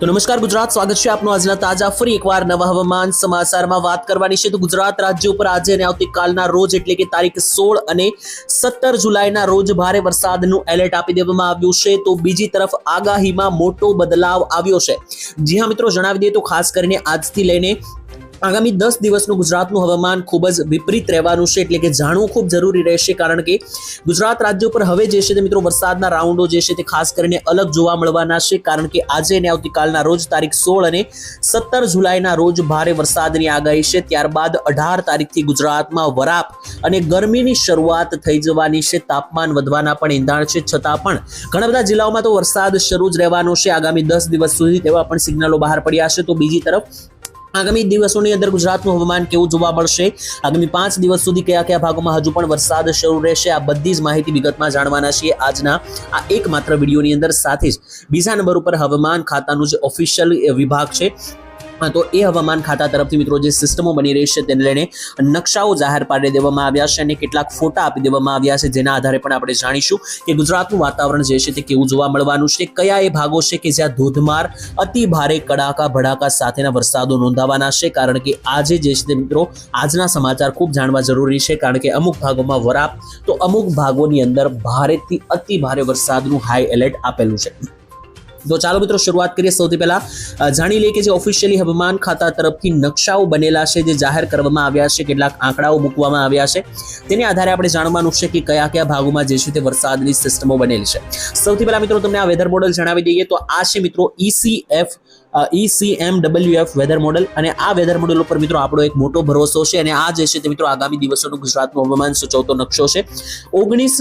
તો નમસ્કાર, ગુજરાત. સ્વાગત છે આપનું આજના તાજા ફરી એકવાર નવા હવામાન સમાચારમાં વાત કરવાની છે. તો ગુજરાત રાજ્ય ઉપર આજે અને આવતીકાલના રોજ, એટલે કે તારીખ સોળ અને સત્તર જુલાઈના રોજ ભારે વરસાદનું એલર્ટ આપી દેવામાં આવ્યું છે. તો બીજી તરફ આગાહીમાં મોટો બદલાવ આવ્યો છે. જી હા મિત્રો, જણાવી દઈએ તો ખાસ કરીને આજથી લઈને આગામી દસ દિવસનું ગુજરાતનું હવામાન ખૂબ જ વિપરીત રહેવાનું છે, એટલે કે જાણવું ખૂબ જરૂરી રહેશે, કારણ કે ગુજરાત રાજ્ય ઉપર હવે જે છે તે મિત્રો વરસાદના રાઉન્ડો જે છે તે ખાસ કરીને અલગ જોવા મળવાના છે, કારણ કે આજે અને આવતીકાલના રોજ તારીખ સોળ અને સત્તર જુલાઈના રોજ ભારે વરસાદની આગાહી છે, ત્યારબાદ અઢાર તારીખથી ગુજરાતમાં વરાપ અને ગરમીની શરૂઆત થઈ જવાની છે, તાપમાન વધવાના પણ ઇંધાણ છે, છતાં પણ ઘણા બધા જિલ્લાઓમાં તો વરસાદ શરૂ જ રહેવાનો છે, આગામી દસ દિવસ સુધી તેવા પણ સિગ્નલો બહાર પડ્યા છે, તો બીજી તરફ આગામી દિવસોની અંદર ગુજરાતનું હવામાન કેવું જોવા મળશે? આગામી પાંચ દિવસ સુધી કયા કયા ભાગોમાં હજુ પણ વરસાદ શરૂ રહેશે? આ બધી જ માહિતી વિગતમાં જાણવાના છીએ આજના આ એકમાત્ર વિડીયોની અંદર સાથે જ બીજા નંબર ઉપર હવામાન ખાતાનું જે ઓફિશિયલ વિભાગ છે તો એ હવામાન ખાતા તરફથી મિત્રો જે સિસ્ટમો બની રહી છે તેને લઈને નકશાઓ જાહેર પાડી દેવામાં આવ્યા છે અને કેટલાક ફોટા આપી દેવામાં આવ્યા છે, જેના આધારે પણ આપણે જાણીશું કે ગુજરાતનું વાતાવરણ જે છે તે કેવું જોવા મળવાનું છે, કયા એ ભાગો છે કે જ્યાં ધોધમાર, અતિ ભારે કડાકા ભડાકા સાથેના વરસાદો નોંધાવાના છે, કારણ કે આજે જે છે મિત્રો આજના સમાચાર ખૂબ જાણવા જરૂરી છે, કારણ કે અમુક ભાગોમાં વરાપ, તો અમુક ભાગોની અંદર ભારેથી અતિ ભારે વરસાદનું હાઈ એલર્ટ આપેલું છે. તો ચાલો મિત્રો શરૂઆત કરીએ સૌથી પહેલા. જાણી લઈએ કે જે ઓફિશિયલી હવામાન ખાતા તરફથી નકશાઓ બનેલા છે, જે જાહેર કરવામાં આવ્યા છે, કેટલાક આંકડાઓ મૂકવામાં આવ્યા છે. તેની આધારે આપણે જાણવાનું છે કે કયા કયા ભાગોમાં જે છે તે વરસાદની સિસ્ટમો બનેલી છે. સૌથી પહેલા મિત્રો તમને આ વેધર મોડલ જણાવી દઈએ તો આ છે મિત્રો ECF ECM WF weather model અને આ વેધર મોડલ ઉપર મિત્રો આપણો એક મોટો ભરોસો છે અને આ જે છે તે મિત્રો આગામી દિવસોનું ગુજરાતનું હવામાન સૂચવતો નકશો છે. ઓગણીસ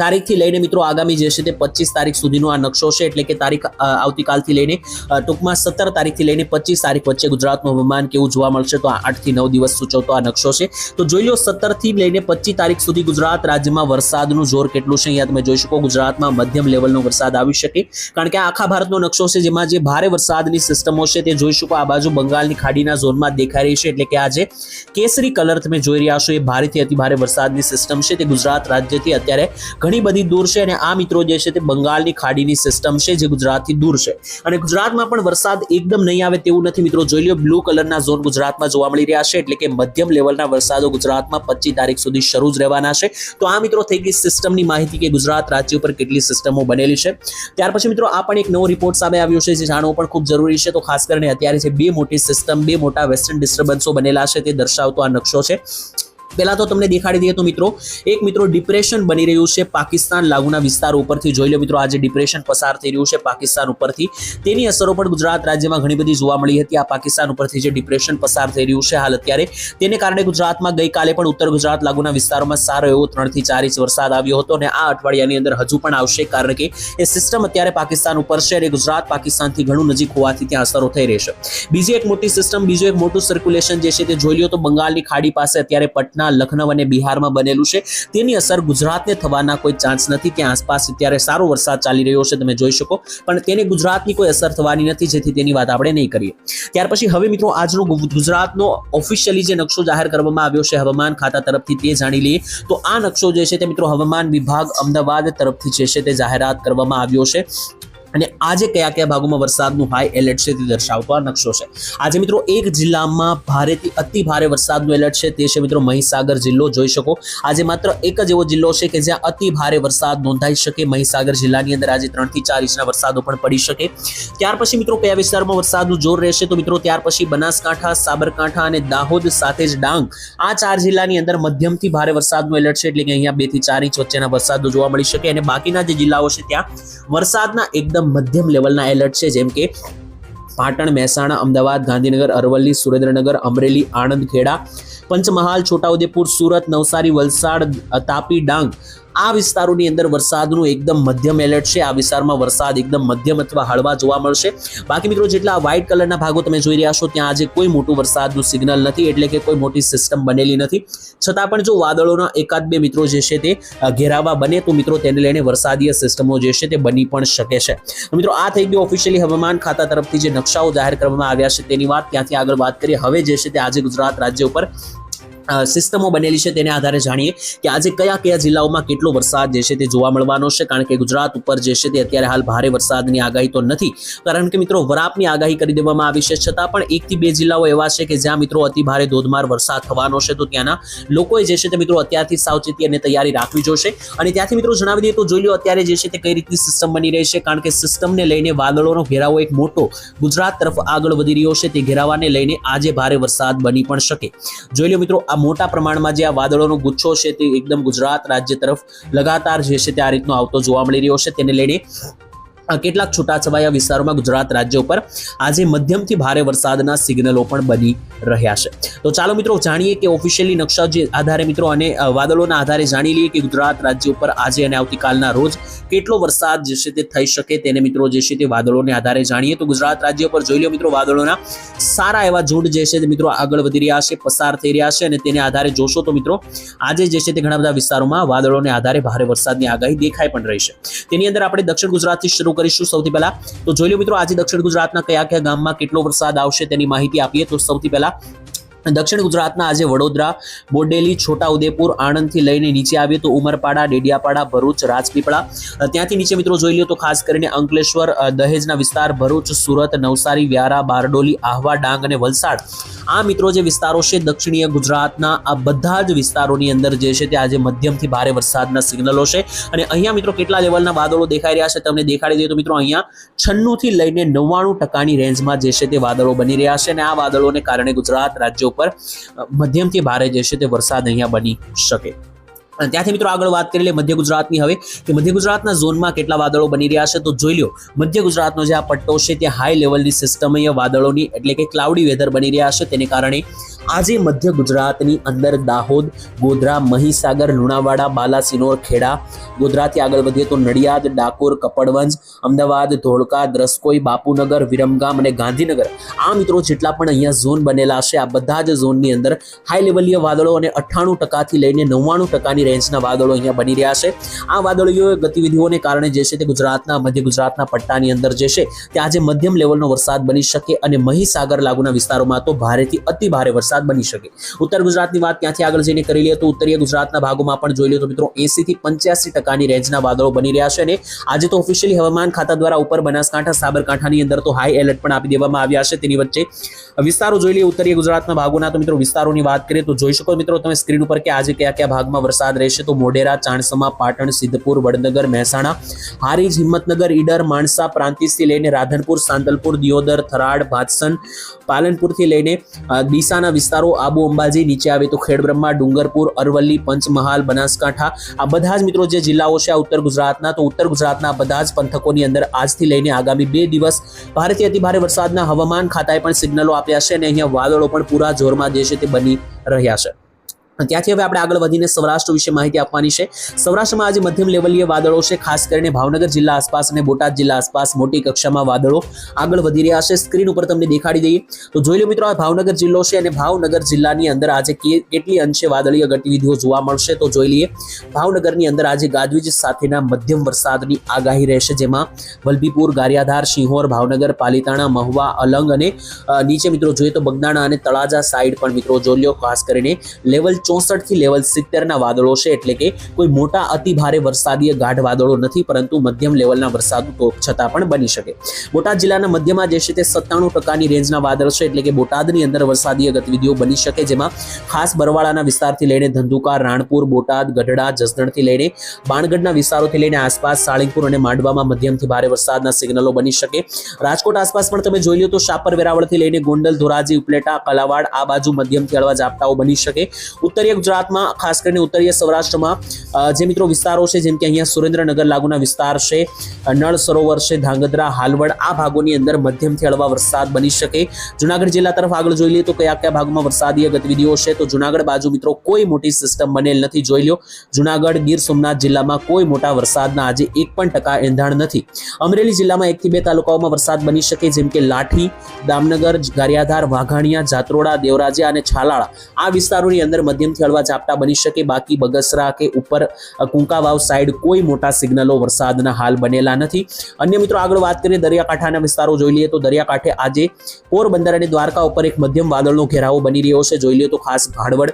તારીખથી લઈને મિત્રો આગામી જે છે તે પચીસ તારીખ સુધીનો આ નકશો છે, એટલે કે તારીખ આવતીકાલથી લઈને ટૂંકમાં સત્તર તારીખથી લઈને પચીસ તારીખ વચ્ચે ગુજરાતનું હવામાન કેવું જોવા મળશે તો આઠથી નવ દિવસ સૂચવતો આ નકશો છે. તો જોઈ લો, સત્તરથી લઈને પચીસ તારીખ સુધી ગુજરાત રાજ્યમાં વરસાદનું જોર કેટલું છે, અહીંયા તમે જોઈ શકો ગુજરાતમાં મધ્યમ લેવલનો વરસાદ આવી શકે. કારણ કે આ આખા ભારતનો નકશો છે, જેમાં જે ભારે વરસાદની સિસ્ટમો છે તે જોઈ શકો આ બાજુ બંગાળની ખાડીના ઝોનમાં દેખાઈ રહી છે, એટલે કે આ જે કેસરી કલર તમે જોઈ રહ્યા છો, એ ભારેથી અતિ ભારે વરસાદની સિસ્ટમ છે. તે ગુજરાત રાજ્યથી અત્યારે ઘણી બધી દૂર છે અને આ મિત્રો જે છે તે બંગાળની ખાડીની સિસ્ટમ છે જે ગુજરાતથી દૂર છે. અને ગુજરાતમાં પણ વરસાદ એકદમ નહીં આવે તેવું નથી મિત્રો. જોઈ લો બ્લુ કલરના ઝોન ગુજરાતમાં જોવા મળી રહ્યા છે. એટલે કે મધ્યમ લેવલના વરસાદો ગુજરાતમાં પચીસ તારીખ સુધી શરૂ જ રહેવાના છે. તો આ મિત્રો થઈ ગઈ સિસ્ટમની માહિતી કે ગુજરાત રાજ્ય ઉપર કેટલી સિસ્ટમો બનેલી છે. ત્યાર પછી મિત્રો, આ પણ એક નવો રિપોર્ટ સામે આવ્યો છે જે જાણવો પણ ખૂબ જરૂરી છે. તો ખાસ કરીને અત્યારે જે બે મોટી સિસ્ટમ બે મોટા વેસ્ટર્ન ડિસ્ટર્બન્સો બનેલા છે તે દર્શાવતો આ નકશો છે. પહેલા તો તમને દેખાડી દઈએ તો મિત્રો, એક મિત્રો ડિપ્રેશન બની રહ્યું છે પાકિસ્તાન લાગુના વિસ્તારો ઉપરથી. જોઈ લો મિત્રો આજે ડિપ્રેશન પસાર થઈ રહ્યું છે પાકિસ્તાન ઉપરથી. તેની અસરો પણ ગુજરાત રાજ્યમાં ઘણી બધી જોવા મળી હતી. આ પાકિસ્તાન ઉપરથી જે ડિપ્રેશન પસાર થઈ રહ્યું છે હાલ અત્યારે, તેને કારણે ગુજરાતમાં ગઈકાલે પણ ઉત્તર ગુજરાત લાગુના વિસ્તારોમાં સારો એવો ત્રણથી ચાર ઇંચ વરસાદ આવ્યો હતો અને આ અઠવાડિયાની અંદર હજુ પણ આવશે કારણ કે એ સિસ્ટમ અત્યારે પાકિસ્તાન ઉપર છે અને ગુજરાત પાકિસ્તાનથી ઘણું નજીક હોવાથી ત્યાં અસરો થઈ રહેશે બીજી એક મોટી સિસ્ટમ બીજું એક મોટું સર્ક્યુલેશન જે છે તે જોઈ લો તો બંગાળની ખાડી પાસે અત્યારે પટના લખનઉ અને બિહારમાં બનેલું છે. તેની અસર ગુજરાતને થવાના કોઈ ચાન્સ નથી. ત્યાં આસપાસ અત્યારે સારો વરસાદ ચાલી રહ્યો છે, તમે જોઈ શકો. પણ તેને ગુજરાતની કોઈ અસર થવાની નથી, જેથી તેની વાત આપણે નહીં કરીએ. ત્યાર પછી હવે મિત્રો આજનો ગુજરાતનો ઓફિશિયલી જે નકશો જાહેર કરવામાં આવ્યો છે, હવામાન ખાતા તરફથી તે જાણી લઈએ. તો આ નકશો જે છે તે મિત્રો હવામાન વિભાગ અમદાવાદ તરફથી જે છે તે જાહેરાત કરવામાં આવ્યો છે. અને આજે કયા કયા ભાગોમાં વરસાદનું હાઈ એલર્ટ છે તે દર્શાવતો આ નકશો છે. આજે મિત્રો એક જિલ્લામાં ભારેથી અતિ ભારે વરસાદનું એલર્ટ છે તે છે મિત્રો મહીસાગર જિલ્લો. જોઈ શકો, આજે માત્ર એક જ એવો જિલ્લો છે કે જ્યાં અતિ ભારે વરસાદ નોંધાઈ શકે. મહીસાગર જિલ્લાની અંદર આજે ત્રણથી ચાર ઇંચના વરસાદો પણ પડી શકે. ત્યાર પછી મિત્રો કયા વિસ્તારમાં વરસાદનું જોર રહેશે? તો મિત્રો ત્યાર પછી બનાસકાંઠા, સાબરકાંઠા અને દાહોદ સાથે જ ડાંગ. આ ચાર જિલ્લાની અંદર મધ્યમથી ભારે વરસાદનું એલર્ટ છે એટલે કે અહીંયા બેથી ચાર ઇંચ વચ્ચેના વરસાદો જોવા મળી શકે. અને બાકીના જે જિલ્લાઓ છે ત્યાં વરસાદના એકદમ મધ્યમ લેવલના એલર્ટ છે, જેમ કે પાટણ, મહેસાણા, અમદાવાદ, ગાંધીનગર, અરવલ્લી, સુરેન્દ્રનગર, અમરેલી, આણંદ, ખેડા, પંચમહાલ, છોટાઉદેપુર, સુરત, નવસારી, વલસાડ, તાપી, ડાંગ આ વિસ્તારોની અંદર વરસાદનું એકદમ મધ્યમ એલર્ટ છે. આ વિસ્તારમાં વરસાદ એકદમ મધ્યમ અથવા હળવા જોવા મળશે. બાકી મિત્રો, જેટલા વ્હાઇટ કલરના ભાગો તમે જોઈ રહ્યા છો, ત્યાં આજે કોઈ મોટું વરસાદનું સિગ્નલ નથી, એટલે કે કોઈ મોટી સિસ્ટમ બનેલી નથી. છતાં પણ જો વાદળોના એકાદ બે મિત્રો જે છે તે ઘેરાવા બને, તો મિત્રો તેને લઈને વરસાદીય સિસ્ટમો જે છે તે બની પણ શકે છે. મિત્રો, આ થઈ ગયું ઓફિશિયલી હવામાન ખાતા તરફથી જે નકશાઓ જાહેર કરવામાં આવ્યા છે તેની વાત ત્યાંથી આગળ વાત કરીએ. હવે જે છે તે આજે ગુજરાત રાજ્ય ઉપર સિસ્ટમો બનેલી છે તેને આધારે જાણીએ કે આજે કયા કયા જિલ્લાઓમાં કેટલો વરસાદ જે છે તે જોવા મળવાનો છે. કારણ કે ગુજરાત ઉપર જે છે તે અત્યારે હાલ ભારે વરસાદની આગાહી તો નથી. કારણ કે મિત્રો વરાપની આગાહી કરી દેવામાં આવી છે. છતાં પણ એકથી બે જિલ્લાઓ એવા છે કે જ્યાં મિત્રો અતિ ભારે ધોધમાર વરસાદ થવાનો છે. તો ત્યાંના લોકોએ જે છે તે મિત્રો અત્યારથી સાવચેતી અને તૈયારી રાખવી જોશે. અને ત્યાંથી મિત્રો જણાવી દઈએ તો જોઈ લો અત્યારે જે છે તે કઈ રીતની સિસ્ટમ બની રહી છે. કારણ કે સિસ્ટમને લઈને વાદળોનો ઘેરાવો એક મોટો ગુજરાત તરફ આગળ વધી રહ્યો છે. તે ઘેરાવાને લઈને આજે ભારે વરસાદ બની પણ શકે. જોઈ લો મિત્રો આ મોટા પ્રમાણમાં જે આ વાદળોનો ગુચ્છો છે તે એકદમ ગુજરાત રાજ્ય તરફ લગાતાર જે છે તે આ રીતનો આવતો જોવા મળી રહ્યો છે. તેને લઈને કેટલાક છૂટાછવાયા વિસ્તારોમાં ગુજરાત રાજ્ય ઉપર આજે મધ્યમથી ભારે વરસાદના સિગ્નલો પણ બની રહ્યા છે. તો ચાલો મિત્રો જાણીએ કે ઓફિશિયલી નકશા જે આધારે મિત્રો અને વાદળોના આધારે જાણી લઈએ કે ગુજરાત રાજ્ય ઉપર આજે અને આવતીકાલના રોજ કેટલો વરસાદ જે છે તે થઈ શકે તેને મિત્રો જે છે તે વાદળોને આધારે જાણીએ. તો ગુજરાત રાજ્ય પર જોઈ લો મિત્રો વાદળોના સારા એવા ઝુંડ જે છે તે મિત્રો આગળ વધી રહ્યા છે, પસાર થઈ રહ્યા છે અને તેને આધારે જોશો તો મિત્રો આજે જે છે તે ઘણા બધા વિસ્તારોમાં વાદળોને આધારે ભારે વરસાદની આગાહી દેખાઈ પણ રહી છે. તેની અંદર આપણે દક્ષિણ ગુજરાતથી શરૂ કરીશું સૌથી પહેલા. તો જોઈ લો મિત્રો, આજે દક્ષિણ ગુજરાતના કયા કયા ગામમાં કેટલો વરસાદ આવશે તેની માહિતી આપીએ. તો સૌથી પહેલા દક્ષિણ ગુજરાતના આજે વડોદરા, બોડેલી, છોટાઉદેપુર, આણંદથી લઈને નીચે આવીએ તો ઉમરપાડા, ડેડિયાપાડા, ભરૂચ, રાજપીપળા. ત્યાંથી નીચે મિત્રો જોઈ લો તો ખાસ કરીને અંકલેશ્વર દહેજના વિસ્તાર, ભરૂચ, સુરત, નવસારી, વ્યારા, બારડોલી, આહવા, ડાંગ અને વલસાડ. આ મિત્રો જે વિસ્તારો છે દક્ષિણીય ગુજરાતના, આ બધા જ વિસ્તારોની અંદર જે છે તે આજે મધ્યમથી ભારે વરસાદના સિગ્નલો છે. અને અહીંયા મિત્રો કેટલા લેવલના વાદળો દેખાઈ રહ્યા છે તમને દેખાડી દઈએ તો મિત્રો અહીંયા છન્નું થી લઈને નવ્વાણું ટકાની રેન્જમાં જે છે તે વાદળો બની રહ્યા છે અને આ વાદળોને કારણે ગુજરાત રાજ્ય ઉપર મધ્યમથી ભારે જે છે તે વરસાદ અહીંયા બની શકે. અને ત્યાંથી મિત્રો આગળ વાત કરી લે મધ્ય ગુજરાતની હવે, કે મધ્ય ગુજરાતના ઝોનમાં કેટલા વાદળો બની રહ્યા છે તો જોઈ લો મધ્ય ગુજરાતનો જે આ પટ્ટો છે ત્યાં હાઈ લેવલની સિસ્ટમ અહીંયા વાદળોની, એટલે કે ક્લાઉડી વેધર બની રહ્યા છે, તેને કારણે આજે મધ્ય ગુજરાતની અંદર દાહોદ, ગોધરા, મહીસાગર, લુણાવાડા, બાલાસિનોર, ખેડા, ગોધરાથી આગળ વધીએ તો નડિયાદ, ડાકોર, કપડવંજ, અમદાવાદ, ધોળકા, દ્રસ્કોઈ, બાપુનગર, વિરમગામ અને ગાંધીનગર. આ મિત્રો જેટલા પણ અહીંયા ઝોન બનેલા છે આ બધા જ ઝોનની અંદર હાઈ લેવલીય વાદળો અને અઠ્ઠાણું ટકાથી લઈને નવ્વાણું ટકાની રેન્જના વાદળો અહીંયા બની રહ્યા છે. આ વાદળીઓ ગતિવિધિઓને કારણે જે છે તે ગુજરાતના, મધ્ય ગુજરાતના પટ્ટાની અંદર જે છે તે આજે મધ્યમ લેવલનો વરસાદ બની શકે અને મહીસાગર લાગુના વિસ્તારોમાં તો ભારેથી અતિ ભારે વરસાદ બની શકે. ઉત્તર ગુજરાતની વાત ત્યાંથી આગળ જઈને કરી લઈએ તો ઉત્તરીય ગુજરાતના ભાગોમાં પણ જોઈ લો તો મિત્રો એસી થી પંચ્યાસી ટકાની રેન્જના વાદળો બની રહ્યા છે અને આજે તો ઓફિશિયલી હવામાન ખાતા દ્વારા ઉપર બનાસકાંઠા, સાબરકાંઠાની અંદર તો હાઈ એલર્ટ પણ આપી દેવામાં આવ્યા છે. તેની વચ્ચે વિસ્તારો જોઈ લઈએ ઉત્તરીય ગુજરાતના ભાગોના તો મિત્રો વિસ્તારોની વાત કરીએ તો જોઈ શકો મિત્રો તમે સ્ક્રીન ઉપર કે આજે કયા કયા ભાગમાં વરસાદ રહેશે તો મોઢેરા, ચાણસમા, પાટણ, સિદ્ધપુર, વડનગર, મહેસાણા, હારીજ, હિંમતનગર, ઈડર માણસા પ્રાંતિજથી લઈને રાધનપુર, સાંતલપુર, દિયોદર થરાડ ભાતસન, પાલનપુરથી લઈને ડીસાના વિસ્તારો આબુ અંબાજી, નીચે આવે તો ખેડબ્રહ્મા ડુંગરપુર, અરવલ્લી, પંચમહાલ, બનાસકાંઠા, આ બધા જ મિત્રો જે જિલ્લાઓ છે આ ઉત્તર ગુજરાતના, તો ઉત્તર ગુજરાતના બધા જ પંથકોની અંદર આજથી લઈને આગામી બે દિવસ ભારેથી અતિભારે વરસાદના હવામાન ખાતાએ પણ સિગ્નલો આપ્યા છે અને અહીંયા વાદળો પણ પૂરા જોરમાં જે છે તે બની રહ્યા છે. ત્યાંથી હવે આપણે આગળ વધીને સૌરાષ્ટ્ર વિશે માહિતી આપવાની છે. સૌરાષ્ટ્રમાં આજે મધ્યમ લેવલીય વાદળો છે, ખાસ કરીને ભાવનગર જિલ્લા આસપાસ અને બોટાદ જિલ્લા આસપાસ મોટી કક્ષામાં વાદળો આગળ વધી રહ્યા છે. સ્ક્રીન ઉપર તમને દેખાડી દઈએ તો જોઈ લો મિત્રો, આ ભાવનગર જિલ્લો છે અને ભાવનગર જિલ્લાની અંદર આજે કેટલી અંશે વાદળીય ગતિવિધિઓ જોવા મળશે તો જોઈ લઈએ. ભાવનગરની અંદર આજે ગાજવીજ સાથેના મધ્યમ વરસાદની આગાહી રહેશે, જેમાં વલભીપુર, ગારિયાધાર સિંહોર ભાવનગર, પાલીતાણા, મહુવા, અલંગ અને નીચે મિત્રો જોઈએ તો બગદાણા અને તળાજા સાઈડ પણ મિત્રો જોઈ લો, ખાસ કરીને લેવલ ચોસઠથી લેવલ સિત્તેર ના વાદળો છે. એટલે કે કોઈ મોટા અતિ ભારે વરસાદીય ગાઢ વાદળો નથી, પરંતુ મધ્યમ લેવલના વરસાદ છતાં પણ બની શકે. બોટાદ જિલ્લાના મધ્યમાં જે છે તે સત્તાણું ટકાની રેન્જના વાદળ છે. એટલે કે બોટાદની અંદર વરસાદીય ગતિવિધિઓ બની શકે, જેમાં ખાસ બરવાળાના વિસ્તારથી લઈને ધંધુકા, રાણપુર, બોટાદ, ગઢડા, જસદણથી લઈને બાણગઢના વિસ્તારોથી લઈને આસપાસ સાળીપુર અને માંડવામાં મધ્યમથી ભારે વરસાદના સિગ્નલો બની શકે. રાજકોટ આસપાસ પણ તમે જોઈ લો તો શાપર વેરાવળથી લઈને ગોંડલ, ધોરાજી, ઉપલેટા, કલાવાડ આ બાજુ મધ્યમથી હળવા ઝાપટાઓ બની શકે. ઉત્તરીય ગુજરાતમાં ખાસ કરીને ઉત્તરીય સૌરાષ્ટ્રમાં જે મિત્રો વિસ્તારો છે, જેમ કે અહીંયા સુરેન્દ્રનગર લાગુના વિસ્તાર છે, નળ સરોવર છે, ધાંગધ્રા, હાલવડ, આ ભાગોની અંદર મધ્યમથી હળવા વરસાદ બની શકે. જુનાગઢ જિલ્લા તરફ આગળ જોઈ લઈએ તો કયા કયા ભાગમાં વરસાદીય ગતિવિધિઓ છે? તો જુનાગઢ બાજુ મિત્રો કોઈ મોટી સિસ્ટમ બનેલ નથી, જોઈ લો જુનાગઢ, ગીર સોમનાથ જિલ્લામાં કોઈ મોટા વરસાદના આજે એક પણ ટકા એંધાણ નથી. અમરેલી જિલ્લામાં એકથી બે તાલુકાઓમાં વરસાદ બની શકે, જેમ કે લાઠી, દામનગર, ગારિયાધાર, વાઘાણિયા, જાત્રોડા દેવરાજા અને છાલાળા. આ વિસ્તારોની અંદર મધ્યમથી હળવા ઝાપટા બની શકે. બાકી બગસરા કે ઉપર અ, કુંકાવાવ સાઈડ કોઈ મોટા સિગ્નલો વરસાદના હાલ બનેલા નથી. અન્ય મિત્રો આગળ વાત કરીએ દરિયાકાંઠાના વિસ્તારો જોઈ લઈએ તો દરિયાકાંઠે આજે પોરબંદર અને દ્વારકા ઉપર એક મધ્યમ વાદળનો ઘેરાવો બની રહ્યો છે. જોઈ લઈએ તો ખાસ ભાડવડ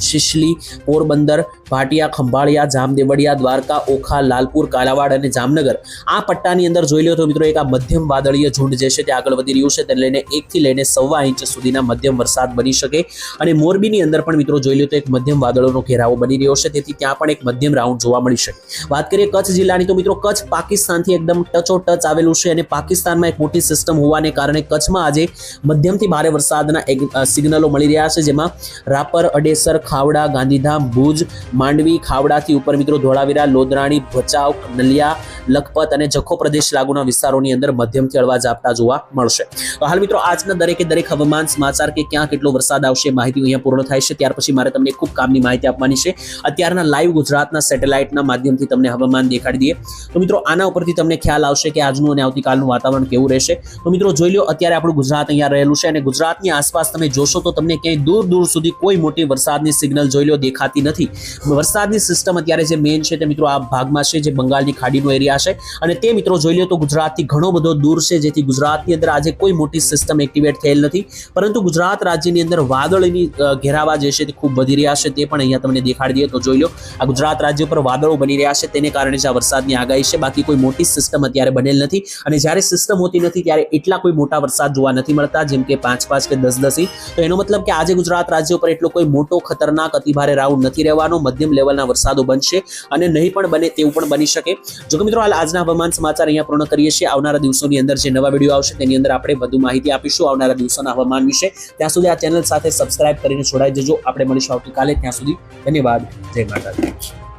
શિશલી પોરબંદર ભાટિયા ખંભાળિયા, જામદેવડિયા, દ્વારકા, ઓખા, લાલપુર, કાલાવાડ અને જામનગર આ પટ્ટાની અંદર જોઈ લો તો મિત્રો એક આ મધ્યમ વાદળીય ઝુંડ જે છે તે આગળ વધી રહ્યું છે તેને લઈને એકથી લઈને સવા ઇંચ સુધીના મધ્યમ વરસાદ બની શકે અને મોરબીની અંદર પણ મિત્રો જોઈ લો તો એક મધ્યમ વાદળોનો ઘેરાવો બની રહ્યો છે તેથી ત્યાં પણ એક મધ્યમ રાઉન્ડ જોવા મળી શકે. વાત કરીએ કચ્છ જિલ્લાની તો મિત્રો કચ્છ પાકિસ્તાનથી એકદમ ટચો ટચ આવેલું છે અને પાકિસ્તાનમાં એક મોટી સિસ્ટમ હોવાને કારણે કચ્છમાં આજે મધ્યમથી ભારે વરસાદના સિગ્નલો મળી રહ્યા છે જેમાં રાપર, અડેસર, ખાવડા, ગાંધીધામ, ભુજ માંડવી, ખાવડાથી ઉપર મિત્રો ધોળાવીરા, લોદરાણી, ભચાઉ નલિયા લખપત અને જખો પ્રદેશ લાગુના વિસ્તારોની અંદર મધ્યમથી હળવા ઝાપટા જોવા મળશે. હાલ મિત્રો આજના દરેકે દરેક હવામાન સમાચાર કે ક્યાં કેટલો વરસાદ આવશે માહિતી અહીંયા પૂર્ણ થાય છે. ત્યાર પછી મારે તમને ખૂબ કામની માહિતી આપવાની છે. અત્યારના લાઈવ ગુજરાતના સેટેલાઇટના માધ્યમથી તમને હવામાન દેખાડી દઈએ. તો મિત્રો આના ઉપરથી તમને ખ્યાલ આવશે કે આજનું અને આવતીકાલનું વાતાવરણ કેવું રહેશે. તો મિત્રો જોઈ લો અત્યારે આપણું ગુજરાત અહીંયા રહેલું છે અને ગુજરાતની આસપાસ તમે જોશો તો તમને ક્યાંય દૂર દૂર સુધી કોઈ મોટી વરસાદની સિગ્નલ જોઈ લો દેખાતી નથી. વરસાદની સિસ્ટમ અત્યારે જે મેઇન છે તે મિત્રો આ ભાગમાં છે, જે બંગાળની ખાડીનો એરિયા છે. અને તે મિત્રો જોઈ લો તો ગુજરાતથી ઘણો બધો દૂર છે, જેથી ગુજરાતની અંદર આજે કોઈ મોટી સિસ્ટમ એક્ટિવેટ થયેલ નથી. પરંતુ ગુજરાત રાજ્યની અંદર વાદળની ઘેરાવા જે છે તે ખૂબ વધી રહ્યા છે, તે પણ અહીંયા તમને દેખાડી દઈએ તો જોઈ લો આ ગુજરાત રાજ્ય પર વાદળો બની રહ્યા છે, તેને કારણે જ આ વરસાદની આગાહી છે. બાકી કોઈ મોટી સિસ્ટમ અત્યારે બનેલ નથી. અને જ્યારે સિસ્ટમ હોતી નથી, ત્યારે એટલા કોઈ મોટા વરસાદ જોવા નથી મળતા, જેમ કે પાંચ પાંચ કે દસ દસ તો એનો મતલબ કે આજે ગુજરાત રાજ્ય પર એટલો કોઈ મોટો ખતરનાક અતિભારે રાઉન્ડ નથી રહેવાનો. મધ્યમ લેવલના વરસાદો બનશે અને નહીં પણ બને તેવું પણ બની શકે. જો કે મિત્રો, હાલ આજના હવામાન સમાચાર અહીંયા પૂર્ણ કરીએ છીએ. આવનારા દિવસોની અંદર જે નવા વીડિયો આવશે તેની અંદર આપણે વધુ માહિતી આપીશું આવનારા દિવસોના હવામાન વિશે. ત્યાં સુધી આ ચેનલ સાથે સબસ્ક્રાઇબ કરીને જોડાઈ જજો. આપણે મળીશું આવતીકાલે. ત્યાં સુધી ધન્યવાદ. જય માતા દી.